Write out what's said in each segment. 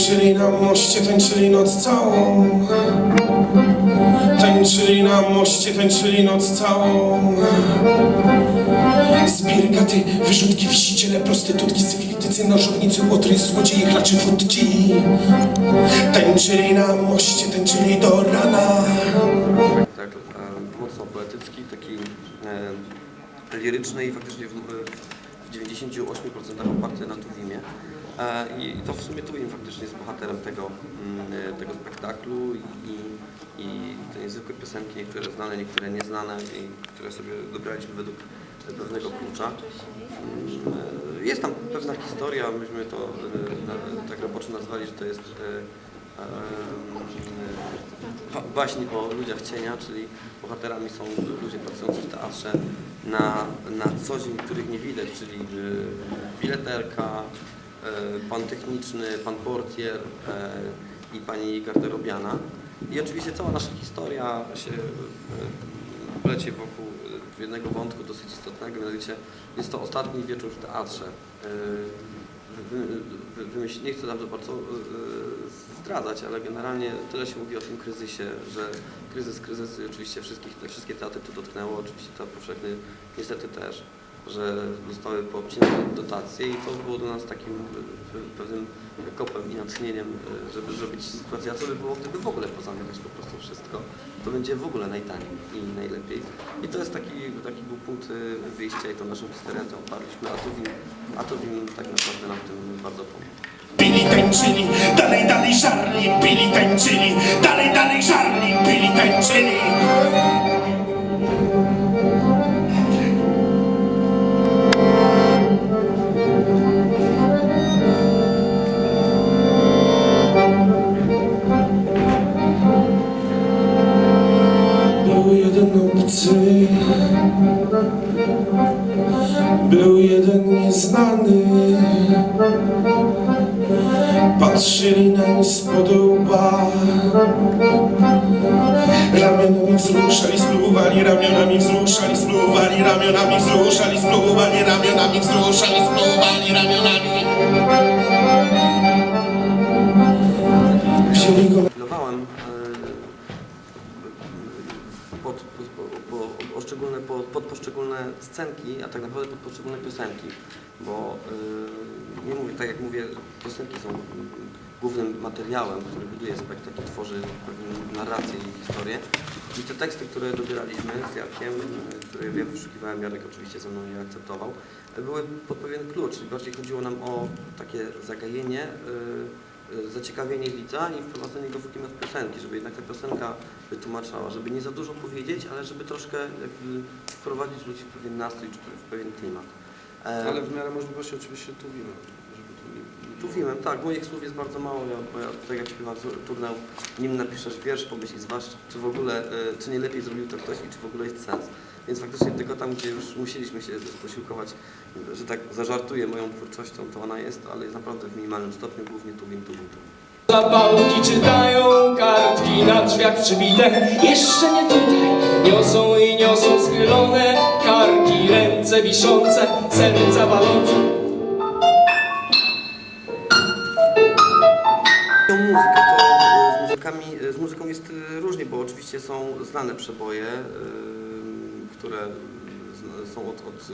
Tańczyli na moście, tańczyli noc całą. Tańczyli na moście, tańczyli noc całą. Zbiergaty, wyrzutki, wisiciele, prostytutki, syfilitycy, nożownicy, łotry, złodzieje, chlaczy, wódki Tańczyli na moście, tańczyli do rana. Spektakl e, mocno poetycki, taki e, liryczny i faktycznie w, w 98% oparty na Tuwimie. I, to w sumie Tuwim faktycznie jest bohaterem tego, mm, e, tego spektaklu i, i te niezwykłe piosenki, niektóre znane, niektóre nieznane i które sobie dobraliśmy według pewnego klucza. Mm, e, Jest tam pewna historia, myśmy to e, tak roboczo nazwali, że to jest ba- baśń o ludziach cienia, czyli bohaterami są ludzie pracujący w teatrze na, na co dzień, których nie widać, czyli bileterka, pan techniczny, pan portier e, i pani garderobiana. I oczywiście cała nasza historia się e, plecie wokół e, jednego wątku dosyć istotnego, mianowicie jest to ostatni wieczór w teatrze. E, wy, wy, wymyśl, nie chcę tam za bardzo e, zdradzać, ale generalnie tyle się mówi o tym kryzysie, że kryzys, kryzys oczywiście wszystkich, wszystkie teatry to dotknęło, oczywiście teatr powszechny niestety też, że zostały poobcinane dotacje i to było dla nas takim e, pewnym kopem i natchnieniem, e, żeby zrobić sytuację, a co by było, gdyby w ogóle pozamykać po prostu wszystko, to będzie w ogóle najtaniej i najlepiej. I to jest taki, taki był punkt e, wyjścia i tą naszą historię tą oparliśmy, a Tuwim, a Tuwim tak naprawdę nam w tym bardzo pomógł. Pili, tańczyli, dalej, dalej żarli, pili, tańczyli, dalej, dalej żarli, pili, tańczyli. Patrzyli nań spod łba Ramionami wzruszali, spluwali, ramionami wzruszali, spluwali, ramionami wzruszali, spluwali, ramionami wzruszali, spluwali, ramionami Wzięli go Pilowałem e, pod, pod, pod poszczególne scenki, a tak naprawdę pod poszczególne piosenki, bo e, nie mówię, tak jak mówię, piosenki są głównym materiałem, który buduje spektakl, tworzy narrację i historię. I te teksty, które dobieraliśmy z Jarkiem, e, które ja wyszukiwałem, Jarek oczywiście ze mną je akceptował, e, były pod pewien klucz, czyli bardziej chodziło nam o takie zagajenie, e, zaciekawienie widza i wprowadzenie go w klimat piosenki, żeby jednak ta piosenka wytłumaczała, żeby nie za dużo powiedzieć, ale żeby troszkę wprowadzić ludzi w pewien nastrój czy w pewien klimat. E, Ale w miarę możliwości oczywiście tu wiemy, żeby tu nie, nie tu filmem, tak, moich słów jest bardzo mało, ja, bo ja tak jak śpiewam turnał, nim napiszesz wiersz, pomyśl zwłaszcza, czy w ogóle, e, czy nie lepiej zrobił to ktoś i czy w ogóle jest sens. Więc faktycznie tylko tam, gdzie już musieliśmy się posiłkować, że tak zażartuję moją twórczością, to ona jest, ale jest naprawdę w minimalnym stopniu, głównie tu wim, tu wim, tu. Zapałki czytają, kartki na drzwiach przybite Jeszcze nie tutaj, niosą i niosą schylone wiszące, serca walące to e, z z muzyką jest e, różnie, bo oczywiście są znane przeboje, e, które z- są od, od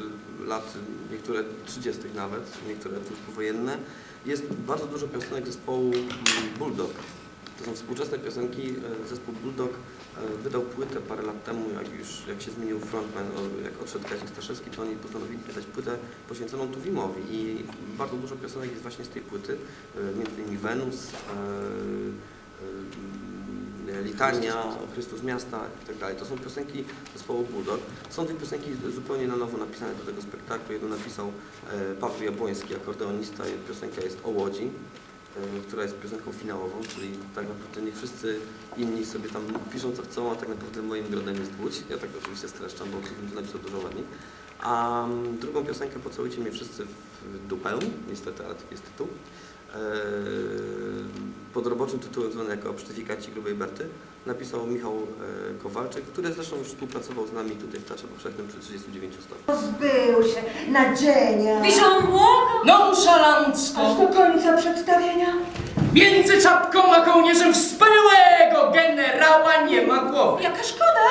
lat, niektóre 30 nawet, niektóre już powojenne. Jest bardzo dużo piosenek zespołu mm, Bulldog. To są współczesne piosenki. E, Zespół Bulldog e, wydał płytę parę lat temu, jak już jak się zmienił frontman, jak odszedł Kazik Staszewski, to oni postanowili wydać płytę poświęconą Tuwimowi i bardzo dużo piosenek jest właśnie z tej płyty, e, między innymi Wenus, e, Litania, Chrystus Miasta i tak dalej. To są piosenki zespołu Bulldog. Są dwie piosenki zupełnie na nowo napisane do tego spektaklu. Jedną napisał Paweł Jabłoński, akordeonista, piosenka jest o Łodzi która jest piosenką finałową, czyli tak naprawdę nie wszyscy inni sobie tam piszą co chcą, a tak naprawdę moim grodem jest Łódź. Ja tak oczywiście streszczam, bo bym to napisał dużo ładniej. A mm, drugą piosenkę Pocałujcie mnie wszyscy w dupę, niestety, ale taki jest tytuł. Eee, Pod roboczym tytułem zwany jako Psztyfikaci Grubej Berty napisał Michał e, Kowalczyk, który zresztą już współpracował z nami tutaj w Teatrze Powszechnym przy 39 stopniach. Pozbył się nadzienia. Wiszą Aż do końca przedstawienia. Między czapką a kołnierzem wspaniałego generała nie ma głowy. jaka szkoda,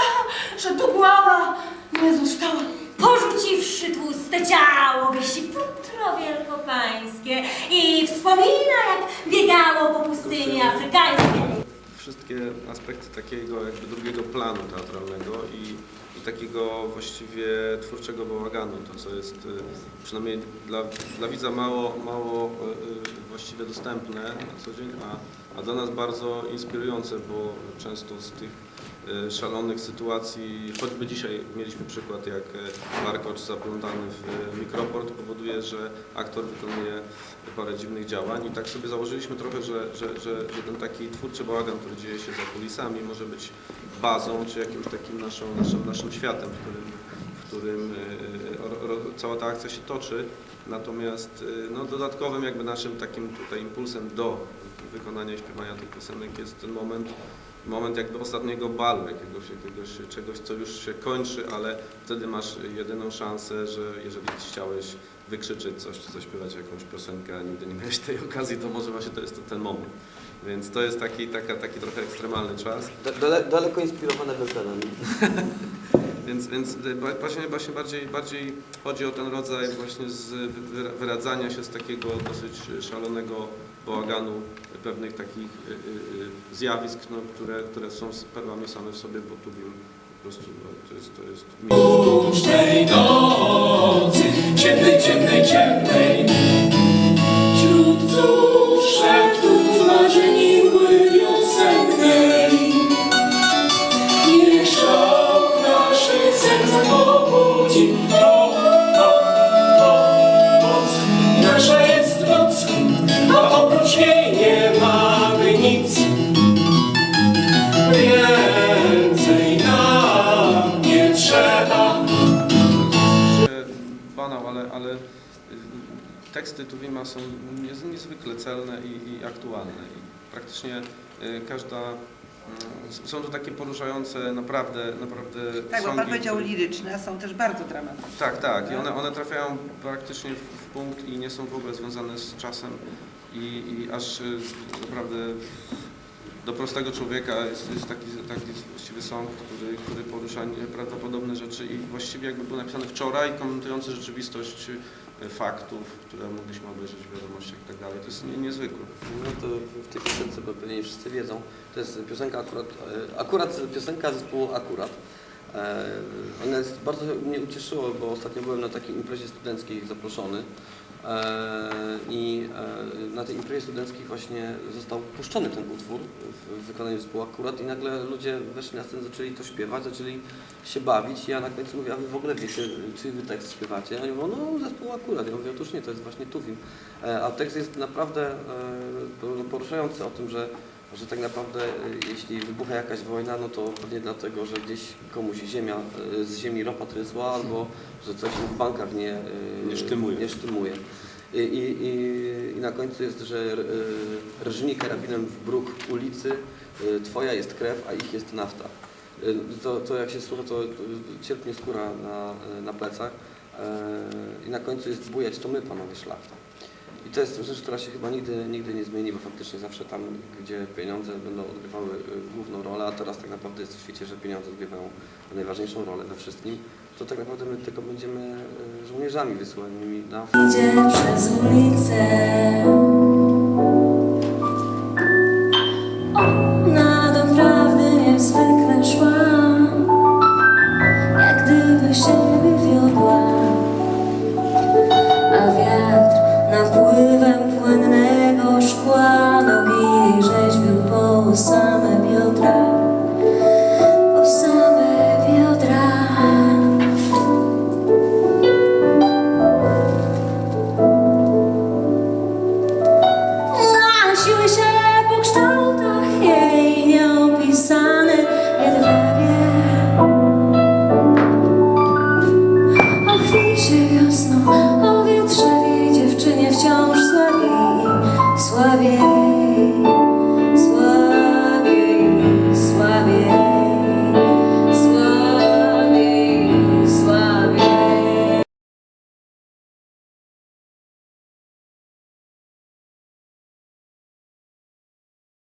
że tu głowa nie została. Porzuciwszy tłuste ciało, wisi futro wielkopańskie i wspomina, jak biegało po pustyni afrykańskiej. Wszystkie aspekty takiego jakby drugiego planu teatralnego i, i takiego właściwie twórczego bałaganu, to co jest y, przynajmniej dla, dla widza mało, mało y, y, właściwie dostępne na co dzień, a, a dla nas bardzo inspirujące, bo często z tych szalonych sytuacji, choćby dzisiaj mieliśmy przykład jak y, warkocz zaplątany w y, mikroport powoduje, że aktor wykonuje parę dziwnych działań i tak sobie założyliśmy trochę, że, że, że, że ten taki twórczy bałagan, który dzieje się za kulisami może być bazą, czy jakimś takim naszą, naszym, naszym światem, w którym, w którym y, ro, cała ta akcja się toczy. Natomiast y, no, dodatkowym jakby naszym takim tutaj impulsem do wykonania i śpiewania tych piosenek jest ten moment, moment jakby ostatniego balu, jakiegoś, jakiegoś czegoś, co już się kończy, ale wtedy masz jedyną szansę, że jeżeli chciałeś wykrzyczeć coś, czy zaśpiewać jakąś piosenkę, a nigdy nie miałeś tej okazji, to może właśnie to jest ten moment. Więc to jest taki, taka, taki trochę ekstremalny czas. Dale, daleko inspirowane weselem. Więc, więc ba- właśnie, właśnie bardziej, bardziej chodzi o ten rodzaj właśnie z wy- wyradzania się z takiego dosyć szalonego bałaganu pewnych takich y, y, y, zjawisk, no, które, które są perłami same w sobie, bo tu wiem po prostu no, to jest, to jest Późnej nocy, ciemnej, ciemnej, ciemnej teksty Tuwima są niez- niezwykle celne i, i aktualne. I praktycznie y, każda mm, są to takie poruszające naprawdę, naprawdę Tak, bo pan powiedział które- liryczne, a są też bardzo dramatyczne. Tak, tak. I one, one trafiają praktycznie w, w punkt i nie są w ogóle związane z czasem. I, i aż y, naprawdę do prostego człowieka jest, jest taki, taki właściwy song, który, który porusza nieprawdopodobne rzeczy i właściwie jakby był napisany wczoraj, komentujący rzeczywistość faktów, które mogliśmy obejrzeć w wiadomościach i tak dalej. To jest nie, niezwykłe. No to w tej piosence, bo pewnie nie wszyscy wiedzą, to jest piosenka akurat, e, akurat piosenka zespołu Akurat. E, Ona jest, bardzo mnie ucieszyło, bo ostatnio byłem na takiej imprezie studenckiej zaproszony i e, na tej imprezie studenckiej właśnie został puszczony ten utwór w- wykonaniu zespołu Akurat i nagle ludzie weszli na scenę, zaczęli to śpiewać, zaczęli się bawić i ja na końcu mówię, a wy w ogóle wiecie, czy wy tekst śpiewacie? A oni mówią, no zespół Akurat. Ja mówię, otóż nie, to jest właśnie Tuwim. E, A tekst jest naprawdę e, po- poruszający o tym, że, że tak naprawdę e, jeśli wybucha jakaś wojna, no to pewnie dlatego, że gdzieś komuś ziemia e, z ziemi ropa trysła, albo że coś w bankach nie, e, Nie sztymuje. Nie sztymuje. I, i, i, na końcu jest, że rżnij karabinem w bruk ulicy, twoja jest krew, a ich jest nafta. To, to jak się słucha, to cierpnie skóra na, na plecach. I na końcu jest bujać, to my panowie szlachta. To jest rzecz, która się chyba nigdy, nigdy nie zmieni, bo faktycznie zawsze tam, gdzie pieniądze będą odgrywały y, główną rolę, a teraz tak naprawdę jest w świecie, że pieniądze odgrywają najważniejszą rolę we wszystkim, to tak naprawdę my tylko będziemy y, żołnierzami wysyłanymi na Idzie przez ulicę